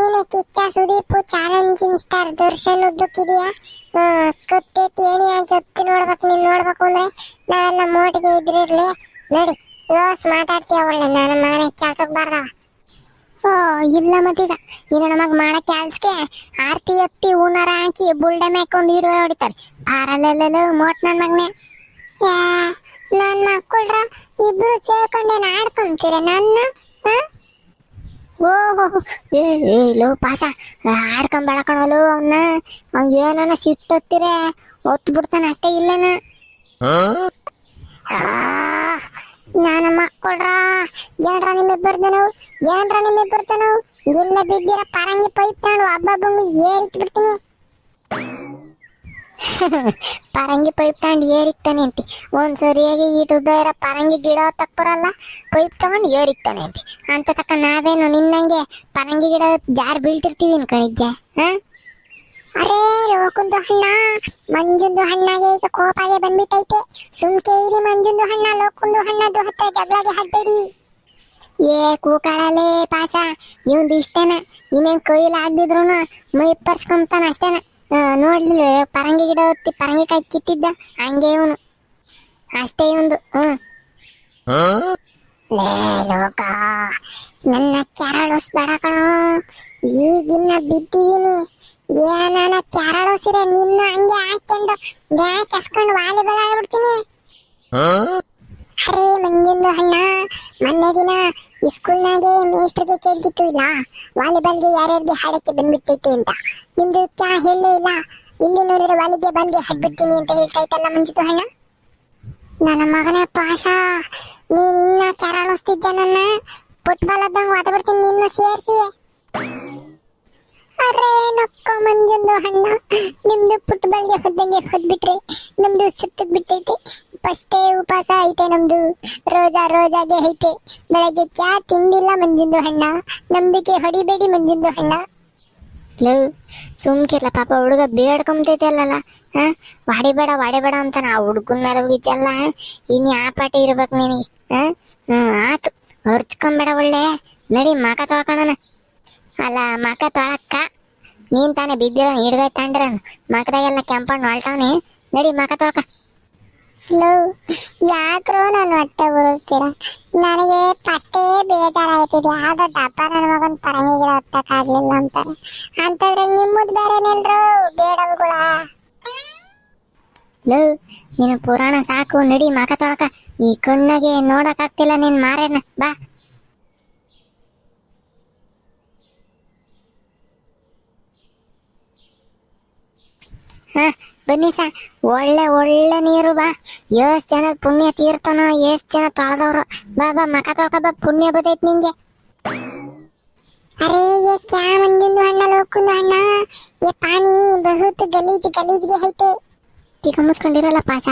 ನೀನೆ Kichcha Sudeep challenging star Darshan ಉದ್ದಕ್ಕಿದೆಯಾ? ಕತ್ತೆ ತೇಣಿ ಹಾಕಿ ಹೊತ್ತು ನೋಡ್ಬೇಕು, ನೀನ್ ನೋಡ್ಬೇಕು ಅಂದ್ರೆ ನಾವೆಲ್ಲ ಮೋಟಿಗೆ ಇದ್ರಿರ್ಲಿ ನೋಡಿ ಯೋಸ್ ಮಾತಾಡ್ತೀಯ ಒಳ್ಳೆ, ನನ್ನ ಮಗನ ಕೆಲ್ಸಕ್ಕೆ ಬಾರ್ದವ. ಓ, ಇಲ್ಲ ಮತ್ತೀಗ. ನೀನು ನಮಗ್ ಮಾಡೋ ಕೆಲ್ಸಕ್ಕೆ ಆರ್ತಿ, ಎತ್ತಿ, ಹೂನಾರ ಹಾಕಿ ಬುಲ್ಡೆ ಮೇಕೊಂದು ಹಿಡಿದು ಹೊಡಿತಾರೆ. ಆರಲ್ಲೆಲ್ಲ ಮೋಟ್ ನನ್ನ ಮಗನೇ. ನನ್ನ ಮಕ್ಕಳ್ರ ಇಬ್ರು ಸೇರ್ಕೊಂಡೇನು ಆಡ್ಕೊಂತೀರ, ನನ್ನ, ಹಾ? ಓಹೋ ಏ ಏ ಲೋ ಪಾಸ ಆಡ್ಕೊಂಡ್ ಕಣಲು ಅವನ್ನ ಅವ್ನ್ ಏನನ ಸಿಟ್ಟೊತ್ತಿರೆ ಒತ್ತು ಬಿಡ್ತಾನೆ ಅಷ್ಟೇ ಇಲ್ಲನ? ನನ್ನ ಮಕ್ಕಳ್ರ. ಏನ್ರ ನಿಮ್ಮಿಬ್ಬರ್ದು ನಾವು ಏನ್ರ ನಿಮ್ಮಿಬ್ಬರ್ದು ನಾವು ಎಲ್ಲ ಬಿದ್ದಿರ ಪರಂಗಿ ಪೈಪ್ ತಾಣು ಹಬ್ಬ ಬಂದು ಏರಿಕ್ ಬಿಡ್ತೀನಿ. ಪರಂಗಿ ಪೈಪ್ ತಗೊಂಡು ಏರಿಕ್ತಾನೆ ಅಂತಿ. ಒಂದು ಸರಿಯಾಗಿ ಈಟ್ ಉದ್ದ ಇರೋ ಪರಂಗಿ ಗಿಡ ತಪ್ಪರಲ್ಲ ಪೈಪ್ ತಗೊಂಡು ಏರಿಕ್ತಾನೆ ಅಂತಿ. ಅಂತ ತಕ್ಕ ನಾವೇನು ನಿನ್ನಂಗೆ ಪರಂಗಿ ಗಿಡ ಜಾರ್ ಬೀಳ್ತಿರ್ತೀವಿ ಅನ್ಕೊಂಡಿದ್ದೆ ಹ? ಅರೇ ಲೋಕುಂದು ಹಣ್ಣ, ಮಂಜುಂದು ಹಣ್ಣಾಗೆ ಈಗ ಕೋಪಾಗೆ ಬಂದ್ಬಿಟ್ಟೈತೆ. ಸುಮ್ಕೆ ಇರಿ ಮಂಜುಂದು ಹಣ್ಣ, ಲೋಕುಂದು ಹಣ್ಣದು ಹತ್ತ ಜಗಳಾಗಿ ಹಾಕ್ಬೇಡಿ. ಏ ಕೂಕಾಳಲೇ ಪಾಸ ಇವಂದು ಇಷ್ಟೇನ. ಇನ್ನೇನು ಕೈಲಿ ಮೈ ಪರ್ಸ್ಕೊಂತಾನ ಅಷ್ಟೇನ. ನೋಡ್ಲಿಲ್ವೇ ಪರಂಗಿ ಗಿಡ ಹೊತ್ತಿ ಪರಂಗಿ ಕಾಯಿ ಕಿತ್ತಿದ್ದ? ಹಂಗೆ ಇವನು. ಅಷ್ಟೇ ಇವಂದು ಹ್ಮ್. ಲೇ ಲೋಕ ನನ್ನ ಕೆರಳಿಸ್ಬೇಡ ಕಣೋ. ಈಗಿನ್ನ ಬಿದ್ದಿದೀನಿ. ಏನಾನ ಕ್ಯಾರಳೋಸಿರೆ ನಿನ್ನ ಹಂಗೆ ಹಾಕೊಂಡು ಬ್ಯಾಕ್ ಎಸ್ಕೊಂಡು ವಾಲಿಬಾಲ್ ಆಡ್ಬಿಡ್ತೀನಿ. ಅರೇ ಮಂಜುಂದು ಹಣ್ಣ ಮೊನ್ನೆ ದಿನ ಈ ಸ್ಕೂಲ್ನಾಗೆ ಮೇಸ್ಟ್ರಿಗೆ ಕೇಳ್ತಿತ್ತು ಇಲ್ಲ ವಾಲಿಬಾಲ್ಗೆ ಯಾರ್ಯಾರಿಗೆ ಹಾಡಕ್ಕೆ ಬಂದ್ಬಿಟ್ಟೈತೆ ಅಂತ. ನಿಮ್ದು ಚಾ ಹೇಳಲೇ ಇಲ್ಲ? ಇಲ್ಲಿ ನೋಡಿದ್ರೆ ವಾಲಿಗೆ ಬಾಲ್ಗೆ ಹಾಡ್ಬಿಡ್ತೀನಿ ಅಂತ ಹೇಳ್ತಾ ಇತ್ತಲ್ಲ ಮಂಜಿತು ಹಣ್ಣ ನನ್ನ ಮಗನೇ ಪಾಶ ನೀನ್ ಇನ್ನ ಕೆರಳಿಸ್ತಿದ್ದ ನನ್ನ? ಫುಟ್ಬಾಲ್ ಆದಂಗ ಒದಬಿಡ್ತೀನಿ ನಿನ್ನ ಸೇರಿಸಿ. ಅರೇ ನಕ್ಕ ಮಂಜುಂದು ಹಣ್ಣ ನಿಮ್ದು ಫುಟ್ಬಾಲ್ಗೆ ಹೊದ್ದಂಗೆ ಹೊದ್ಬಿಟ್ರೆ. ನಮ್ದು ಸುತ್ತ ಬಿಟ್ಟೈತೆ. ಫಸ್ಟೇ ಉಪವಾಸ ಐತೆ ನಮ್ದು. ರೋಜಾ ರೋಜಾಗೆ ಐತೆ. ಬೆಳಗ್ಗೆ ಚಾ ತಿಂದಿಲ್ಲ ಮಂಜುಂದು ಹಣ್ಣ ನಂಬಿಕೆ ಹೊಡಿಬೇಡಿ ಮಂಜುಂದು ಹಣ್ಣ ಲೋ ಸುಮ್ಕಿಲ್ಲ ಪಾಪ ಹುಡುಗ ಬೇಡ್ಕೊಂಬತೈತೆ ಅಲ್ಲಲ್ಲ ಹಾ? ವಾಡಿಬೇಡ ವಾಡಿಬೇಡ ಅಂತಾನ, ಆ ಹುಡುಗನ ಮೇಲೆ ಹೋಗಿದ್ದಲ್ಲ ಇನ್ ಆ ಪಾಟಿ ಇರ್ಬೇಕು ನಿನಗೆ, ಹಾ? ಹ್ಮ್ ಆತು. ಹೊರ್ಚ್ಕೊಂಬೇಡ ಒಳ್ಳೆ. ನಡಿ, ಮಕ ತೊಳ್ಕೊಳ್ಳೋಣ ಅಲ್ಲ, ಮಕ ತೊಳಕ್ಕ. ನೀನ್ ತಾನೇ ಬಿದ್ದಿರೋ ಹಿಡ್ಗೈ ತಾಂಡ್ರ ಮಕದಾಗೆಲ್ಲ ಕೆಂಪಣ್ಣ ಹೊಲ್ಟವನಿ ನಡಿ, ಮಕ ತೊಳ್ಕ. ಹಲೋ, ಯಾಕ್ರೋ ನಾನು ಹೊಟ್ಟೆ ಉರಿಸ್ತೀರ ನನಗೆ ಫಸ್ಟೇ ಬೇಜಾರಾಯ್ತಿದೆ. ಆಗ ಡಬ್ಬ ನನ್ನ ಮಗನ್ ಪರಂಗಿ ಗಿಡ ಹೊತ್ತಕ್ಕಾಗ್ಲಿಲ್ಲ ಅಂತಾರೆ. ಅಂತಂದ್ರೆ ನಿಮ್ಮದ್ ಬೇರೆ ನಿಲ್ರು, ಬೇಡವುಗಳ. ಲೋ, ನಿನ್ನ ಪುರಾಣ ಸಾಕು, ನಡಿ ಮಕ ತೊಳಕ. ಈ ಕಣ್ಣಗೆ ನೋಡಕ್ ಆಗ್ತಿಲ್ಲ ನಿನ್ ಮಾರೇನ ಬಾ. ಹ ಬನ್ನಿ ಸಾ ಒಳ್ಳೆ ಒಳ್ಳೆ ನೀರು ಬಾ ಎಷ್ಟ್ ಜನ ಪುಣ್ಯ ತೀರ್ಥನೋ ಎಷ್ಟ್ ಜನ ತೊಳೆದವ್ರು ಬಾ ಬಾ ಮಕ ತೊಳ್ಕ ಬಾ ಪುಣ್ಯ ಬದೈತ್ ನಿಂಗೆ ಅರೆ ये क्या ಮಂಜುಂದು ಹಣ್ಣ ಲೋಕುಂದು ಹಣ್ಣ ये ಪಾನಿ ಬಹುತ್ ಗಲೀಜ್ ಗಲೀಜ್ಗೆ ಐತೆ ಈಗ ಮುಸ್ಕೊಂಡಿರಲ್ಲ ಪಾಸ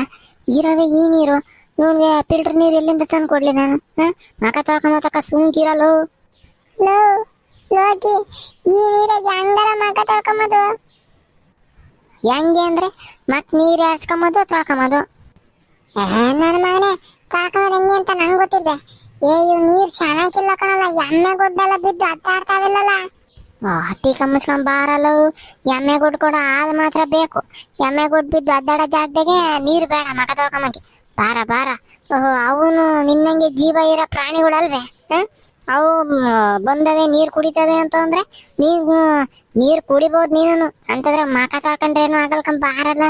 ಇರೋವೆ ಈ ನೀರು ಇವನ್ಗೆ ಫಿಲ್ಟರ್ ನೀರು ಎಲ್ಲಿಂದ ತಂದು ಕೊಡ್ಲಿ ನಾನು ಹ ಮಕ ತೊಳ್ಕೊಂಬತಕ್ಕ ಸುಮ್ಕಿರಲು ಲೋ ಲೋಕಿ ಈ ನೀರಾಗೆ ಹಂಗಲ್ಲ ಮಕ ತೊಳ್ಕೊಂಬದು ಹೆಂಗೆ ಅಂದ್ರೆ ಮತ್ತೆ ನೀರು ಹಾಸ್ಕೊಂಬದು ತೊಳ್ಕೊಂಬೋದು? ನನ್ನ ಮಗನೇ, ತೊಳ್ಕೊಂಬದು ಹೆಂಗೆ ಅಂತ ನಂಗೆ ಗೊತ್ತಿಲ್ವೇ? ಏ ನೀರು ಚೆನ್ನಾಗಿಲ್ಲ ಕಣಲ್ಲ, ಎಮ್ಮೆ ಗುಡ್ಡೆಲ್ಲ ಬಿದ್ದು ಅದ್ದಾಡ್ತಾವಿಲ್ಲಲ್ಲ ಓ, ಹತ್ತಿ ಕಮ್ಮಚ್ಕೊಂಡ್ ಬಾರಲ್ಲ, ಎಮ್ಮೆ ಗುಡ್ ಕೂಡ ಹಾಲು ಮಾತ್ರ ಬೇಕು. ಎಮ್ಮೆ ಗುಡ್ ಬಿದ್ದು ಅದ್ದಾಡ ಜಾಗದಾಗೆ ನೀರು ಬೇಡ, ಮಗ ತೊಳ್ಕೊಂಬಂಗೆ. ಬಾರ ಬಾರ. ಓಹೋ, ಅವನು ನಿನ್ನಂಗೆ ಜೀವ ಇರೋ ಪ್ರಾಣಿಗಳಲ್ವೇ ಹ? ಅವು ಬಂದವೆ, ನೀರು ಕುಡಿತವೆ ಅಂತ ಅಂದ್ರೆ, ನೀವು ನೀರು ಕುಡಿಬಹುದು ನೀನು ಅಂತಂದ್ರೆ ಮಾಕ ಏನು ಆಗಲ್ಕಂಬ ಆರಲ್ಲ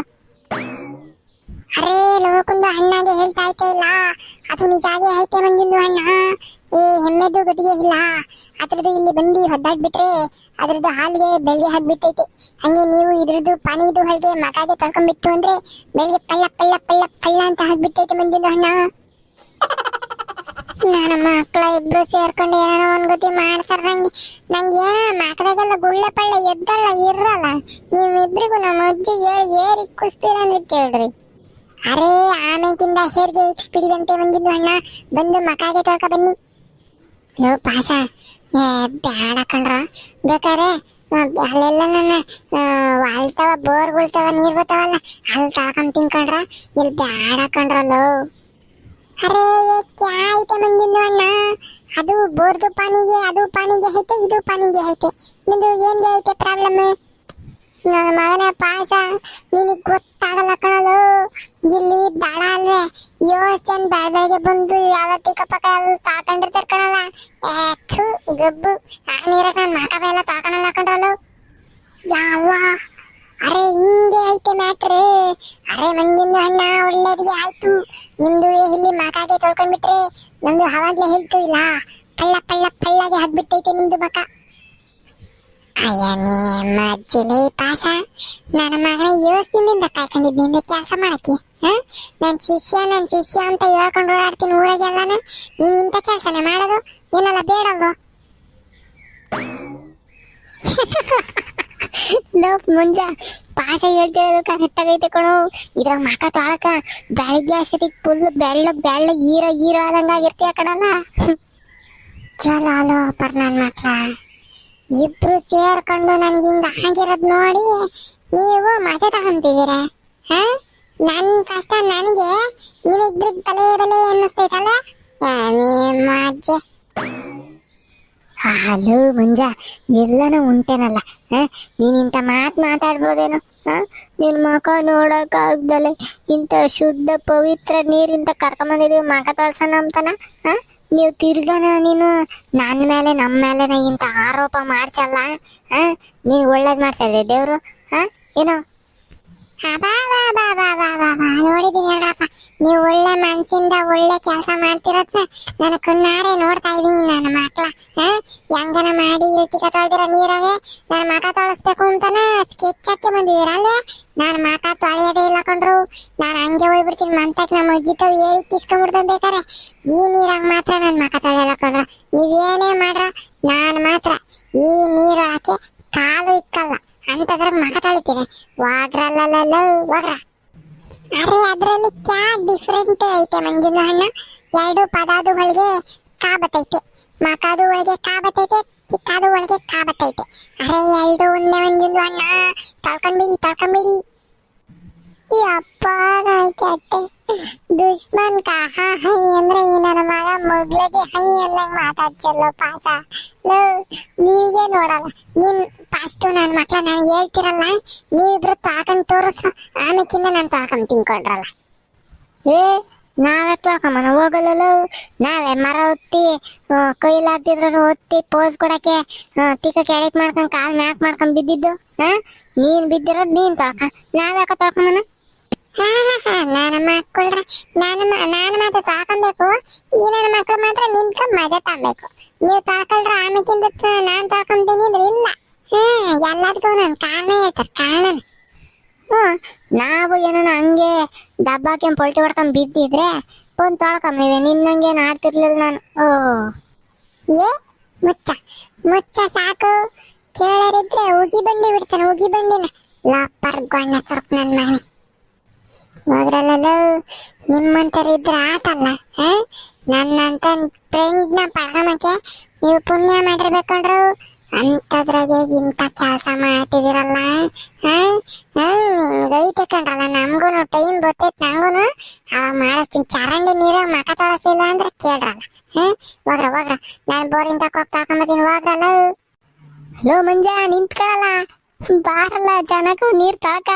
ಅರೇ, ಲೋಕುಂದು ಹಣ್ಣಾಗೆ ಹೇಳ್ತಾ ಐತೆ ಇಲ್ಲ. ಅದು ನಿಜಾಗೆ ಐತೆ ಮಂಜಿಂದು ಅಣ್ಣ. ಏ, ಹೆಮ್ಮೆದು ಗಟ್ಟಿಗೆ ಇಲ್ಲ. ಅದ್ರದ್ದು ಇಲ್ಲಿ ಬಂದು ಹೊದ್ದಾಡ್ಬಿಟ್ರೆ, ಅದ್ರದ್ದು ಹಾಲಿಗೆ ಬೆಳಿಗ್ಗೆ ಹಾಕ್ಬಿಟ್ಟೈತೆ. ಹಂಗೆ ನೀವು ಇದ್ರದ್ದು ಪಾನಿದು ಹೊಳಿಗೆ ಮಕಾಗೆ ತೊಳ್ಕೊಂಡ್ಬಿಟ್ಟು ಅಂದ್ರೆ ಬೆಳಿಗ್ಗೆ ಪಳ್ಳ ಪಳ್ಳ ಪಳ್ಳ ಪಳ್ಳ ಅಂತ ಹಾಕ್ಬಿಟ್ಟೈತೆ ಮಂಜಿಂದು ಹಣ್ಣ ನನ್ನ ಮಕ್ಕಳ ಇಬ್ರು ಸೇರ್ಕೊಂಡು ಏನೋ ಒಂದ್ ಗತಿ ಮಾಡ್ತಾರ ನಂಗೆ ನಂಗೆ ಮಕ್ಕಳಿಗೆಲ್ಲ ಗುಳ್ಳೆ ಪಳ್ಳೆ ಎದ್ದಲ್ಲ ಇರಲ್ಲ. ನೀವಿಬ್ರಿಗೂ ನಮ್ಮ ಅಜ್ಜಿ ಏರಿ ಕುಸ್ತೀರ ಅಂದ್ರೆ ಕೇಳ್ರಿ. ಅರೇ, ಆಮೇಕಿಂದ ಹೇರ್ಗೆ ಇಕ್ಸ್ಬಿಡಿದಂತೆ ಬಂದಿದ್ದು ಅಣ್ಣ. ಬಂದು ಮಕಾಗೆ ತೊಳ್ಕ ಬನ್ನಿ. ಲೋ, ಪಾಸ. ಏ, ಬ್ಯಾಡ ಕಣ್ರ. ಬೇಕಾರೆ ಅಲ್ಲೆಲ್ಲ ನನ್ನ ಬೋರ್ ಬೋರ್ಗಳ್ತವ ನೀರ್ ಬರ್ತಾವಲ್ಲ ಅಲ್ಲಿ ತಳ್ಕೊಂಡ್ ತಿನ್ಕೊಂಡ್ರ? ಇಲ್ಲಿ ಬ್ಯಾಡ ಕಣ್ರಲ್ಲೋ ಅರೇ ಕ್ಯಾ ಐತೆ ಮಂಜಿಂದು ಅಣ್ಣ? ಅದು ಬೋರ್ದು ಪಾನಿಗೆ, ಅದು ಪಾನಿಗೆ ಐತೆ, ಇದು ಪಾನಿಗೆ ಐತೆ. ನಿಂದು ಏನ್ಗೆ ಐತೆ ಪ್ರಾಬ್ಲಮ್ ನನ್ನ ಮಗನ ಪಾಸ ನಿನಗೆ ಗೊತ್ತಾಗಲ್ಲ ಕಣಲು. ಇಲ್ಲಿ ದಡ ಅಲ್ವೇ. ಯೋಸ್ ಜನ ಬ್ಯಾಳ್ ಬೆಳಗ್ಗೆ ಬಂದು ಯಾವ ಟಿಕ ಪಕ್ಕ ಎಲ್ಲ ತಾಕೊಂಡಿರ್ತಾರ ಕಣಲ್ಲ. ಏ ಗಬ್ಬು. ಆ ನೀರ ನನ್ನ ಮಕ ಎಲ್ಲ ತಾಕಣಲ್ಲ ಕಣ್ರಲು ಯಾವ ಅರೆ ಹಿಂಗೆ ಐತೆ ಮ್ಯಾಟ್ರ್ ಅರೆ ಮಂದಿನ ಅಣ್ಣ ಒಳ್ಳೇದಿಗೆ ಆಯ್ತು. ನಿಮ್ದು ಇಲ್ಲಿ ಮಕಾಗೆ ತೊಳ್ಕೊಂಡ್ಬಿಟ್ರೆ ನಮ್ದು ಹವಾಗ್ಲೆ ಹೇಳ್ತು ಇಲ್ಲ. ಪಳ್ಳ ಪಳ್ಳ ಪಳ್ಳಗೆ ಹಾಕ್ಬಿಟ್ಟೈತೆ ನಿಮ್ದು ಮಕ. ಅಯ್ಯನೇ ಮಜ್ಜಿಲೆ ಪಾಸ ನನ್ನ ಮಗನ ಯೋಚನೆಯಿಂದ ಕಾಯ್ಕೊಂಡಿದ್ದೀನಿ ಕೆಲಸ ಮಾಡಕ್ಕೆ, ಹಾ? ನನ್ ಶಿಷ್ಯ ನನ್ ಶಿಷ್ಯ ಅಂತ ಹೇಳ್ಕೊಂಡು ಓಡಾಡ್ತೀನಿ ಊರಾಗೆಲ್ಲಾನ ನೀನ್ ಇಂಥ ಕೆಲಸನೇ ಮಾಡೋದು? ಏನೆಲ್ಲ ಬೇಡಲ್ದು ಲೋಕ್ ಮುಂಜ ಪಾಸ ಹೇಳ್ತಿರೋದು ಕರೆಕ್ಟ್ ಆಗೈತೆ ಕಣೋ. ಇದ್ರಾಗ ಮಕ ತೊಳಕ, ಬೆಳಗ್ಗೆ ಅಷ್ಟೊತ್ತಿಗೆ ಫುಲ್ ಬೆಳ್ಳ ಬೆಳ್ಳ ಹೀರೋ ಹೀರೋ ಆದಂಗ ಆಗಿರ್ತೀಯ ಕಣಲ್ಲ. ಚಲೋ ಅಲೋ ಪರ್ ನನ್ ಮಕ್ಳ. ಇಬ್ರು ಸೇರ್ಕೊಂಡು ನನಗೆ ಹಿಂಗ ಆಗಿರೋದ್ ನೋಡಿ ನೀವು ಮಜಾ ತಗೊಂತಿದ್ದೀರ, ಹಾ? ನನ್ನ ಕಷ್ಟ ನನಗೆ ನೀವಿಬ್ರಿಗೆ ಬಲೆ ಬಲೆ ಅನ್ನಿಸ್ತೈತಲ್ಲ? ಏನೇ ಮಜ್ಜೆ. ಹಲೋ ಮಂಜ, ಎಲ್ಲನೂ ಉಂಟೇನಲ್ಲ ನೀನ್ ಇಂಥ ಮಾತು ಮಾತಾಡ್ಬೋದೇನೋ, ಹ? ನಿನ್ ಮಕ ನೋಡಕ್ ಆಗ್ದಲೆ ಇಂಥ ಶುದ್ಧ ಪವಿತ್ರ ನೀರಿಂತ ಕರ್ಕೊಂಬಂದಿದ್ದೀವಿ ಮಕ ತೊಳ್ಸೋಣ ಅಂತನ, ಹ? ನೀವು ತಿರ್ಗನ ನೀನು ನನ್ನ ಮೇಲೆ ನಮ್ಮ ಮೇಲೆ ಇಂಥ ಆರೋಪ ಮಾಡ್ಸಲ್ಲ ನೀನ್ ಒಳ್ಳೇದ್ ಮಾಡ್ತಾ ದೇವ್ರು, ಹ? ಏನೋ? ನೋಡಿದೀನಿ ಹೇಳ್ರಪ್ಪ ನೀವು ಒಳ್ಳೆ ಮನಸ್ಸಿಂದ ಒಳ್ಳೆ ಕೆಲಸ ಮಾಡ್ತಿರೋದ್ನ ನನ್ನ ಕಣ್ಣಾರೆ ನೋಡ್ತಾ ಇದೀನಿ ನನ್ನ ಮಕ್ಳ ಹೆಂಗನ ಮಾಡಿ ಇಲ್ತಿಕ ತೊಳ್ದಿರ ನೀರವೇ ನನ್ನ ಮಕ ತೊಳಸ್ಬೇಕು ಅಂತನ ಸ್ಕೆಚ್ ಹಾಕಿ ಅಲ್ವೇ? ನಾನು ಮಕ ತೊಳೆಯೋದೇ ಇಲ್ಲ ಕಂಡ್ರು ನಾನು ಹಂಗೆ ಹೋಗ್ಬಿಡ್ತೀನಿ ಮಂತಕ್ ನಮ್ಮ ಅಜ್ಜಿ ತಾವ್ ಏರಿ ಕಿಸ್ಕೊಂಡ್ಬಿಡ್ತಾನೆ ಬೇಕಾರೆ ಈ ನೀರಾಗ ಮಾತ್ರ ನನ್ನ ಮಕ ತೊಳೆಯಲ್ಲ ಕಂಡ್ರ ನೀವೇನೇ ಮಾಡ್ರ, ನಾನು ಮಾತ್ರ ಈ ನೀರು ಹಾಕಿ ಕಾಲು ಇಕ್ಕಲ್ಲ ಅಂತದ್ರಾಗ ಮಕ ತೊಳಿತೀನಿ. ವಾಗ್ರಲ್ಲಲ್ಲ ವಾಗ್ರ. ಅರೆ, ಅದರಲ್ಲಿ ಕ್ಯಾ ಡಿಫ್ರೆಂಟ್ ಐತೆ ಮಂಜುನ ಹಣ್ಣ ಎರಡು ಪದಾದು ಒಳಗೆ ಕಾ ಬತ್ತೈತೆ ಮಕಾದು ಒಳಗೆ ಕಾ ಬತ್ತೈತೆ ಚಿಕ್ಕಾದು ಒಳಗೆ ಕಾ ಬತ್ತೈತೆ ಅರೆ, ಎರಡು ಒಂದೇ ಮಂಜುನ ಅಣ್ಣ. ತಳ್ಕೊಂಡ್ಬಿಡಿ ತೊಳ್ಕೊಂಬಿಡಿ. ಅಪ್ಪ ಕೆಟ್ಟ ದುಶ್ಮನ್ ಕಹ ಹೈ ಅಂದ್ರೆ ಈ ನನ್ನ ಮಗ ಮೊಗ್ಲಗೆ ಹೈ ಅನ್ನಂಗ್ ಮಾತಾಡ್ಸಲ್ಲ ಪಾಸ. ಲೋ, ನೀವಿಗೆ ನೋಡಲ್ಲ, ನಿನ್ ಫಸ್ಟ್ ನನ್ನ ಮಕ್ಳ ನಾನು ಹೇಳ್ತಿರಲ್ಲ, ನೀವಿಬ್ರು ತಾಕಂಡ್ ತೋರಿಸ್ರು, ಆಮೇಕಿಂದ ನಾನು ತಾಕಂಡ್ ತಿನ್ಕೊಂಡ್ರಲ್ಲ. ಏ, ನಾವೇ ತೊಳ್ಕೊಂಬನ ಹೋಗಲ್ಲ ನಾವೇ ಮರ ಹೊತ್ತಿ ಕೈಲಾಗ್ತಿದ್ರು ಹೊತ್ತಿ ಪೋಸ್ ಕೊಡಕ್ಕೆ ತಿಕ್ಕ ಕೆಳಕ್ ಮಾಡ್ಕೊಂಡ್ ಕಾಲ್ ಮ್ಯಾಕ್ ಮಾಡ್ಕೊಂಡ್ ಬಿದ್ದಿದ್ದು ಹಾ ನೀನ್ ಬಿದ್ದಿರೋದ್ ನೀನ್ ತೊಳ್ಕ, ನಾವ್ಯಾಕ ತೊಳ್ಕೊಂಬನ ನನ್ನ ಮಕ್ಕಳ್ರ ನಾನು ನಾನು ಮಾತ್ರ ತಾಕೊಬೇಕು ಈ ನನ್ನ ಮಕ್ಕಳು ಮಾತ್ರ ನಿಂತ್ಕೊಂಡ್ ಮಜಾ ತಗೋಬೇಕು ನೀವು ತಾಕೊಳ್ರ ಆಮೇಕಿಂದ ನಾನ್ ತಾಕೊಂತೀನಿ ಅಂದ್ರೆ ಇಲ್ಲ ಹ್ಮ್ ಎಲ್ಲದಕ್ಕೂ ನನ್ ಕಾರಣ ಹೇಳ್ತಾರೆ ಕಾರಣ ಹ್ಮ್ ನಾವು ಏನನ ಹಂಗೆ ದಬ್ಬಾಕೆ ಪೊಲ್ಟಿ ಹೊಡ್ಕೊಂಡ್ ಬಿದ್ದಿದ್ರೆ ಒಂದ್ ತೊಳ್ಕೊಂಬಿವೆ ನಿನ್ನಂಗೇನ್ ಆಡ್ತಿರ್ಲಿಲ್ಲ ನಾನು ಓ ಏ ಮುಚ್ಚ ಮುಚ್ಚ ಸಾಕು ಕೇಳರಿದ್ರೆ ಉಗಿ ಬಂಡಿ ಬಿಡ್ತಾನೆ ಉಗಿ ಬಂಡಿನ ಲಾಪರ್ ಗೊಂಡ ಸ್ವಲ್ಪ ನನ್ನ ಮಗನೇ ನಿಮ್ಮಂತರ ಇದ್ರೆ ಆತಲ್ಲ ನನ್ನಂತ ಫ್ರೆಂಡ್ನ ಪಡ್ಕೊಂಬಕ್ಕೆ ನೀವು ಪುಣ್ಯ ಮಾಡಿರ್ಬೇಕಂದ್ರು ಅಂಥದ್ರಾಗೆ ಇಂಥ ಕೆಲಸ ಮಾಡ್ತಿದಿರಲ್ಲ ಹ? ನಿಮ್ಗೈತೆ ಕಣ್ರಲ್ಲ ನಮ್ಗೂ ಟೈಮ್ ಗೊತ್ತೈತೆ ನಂಗೂ ಅವಾಗ ಮಾಡಿಸ್ತೀನಿ. ಚರಂಡಿ ನೀರು ಮಕ ತೊಳಸಿಲ್ಲ ಅಂದ್ರೆ ಕೇಳ್ರಲ್ಲ, ಹ? ಹೋಗ್ರ ಹೋಗ್ರ, ನಾನು ಬೋರಿಂದ ಹೋಗಿ ತಗೊಂಬತ್ತೀನಿ ಹೋಗ್ರಲ್ಲ. ಹಲೋ ಮಂಜ ನಿಂತ್ಕೊಳ್ಳಲ್ಲ ಬಾರಲ್ಲ, ಜನಕ್ಕೂ ನೀರು ತಾಕ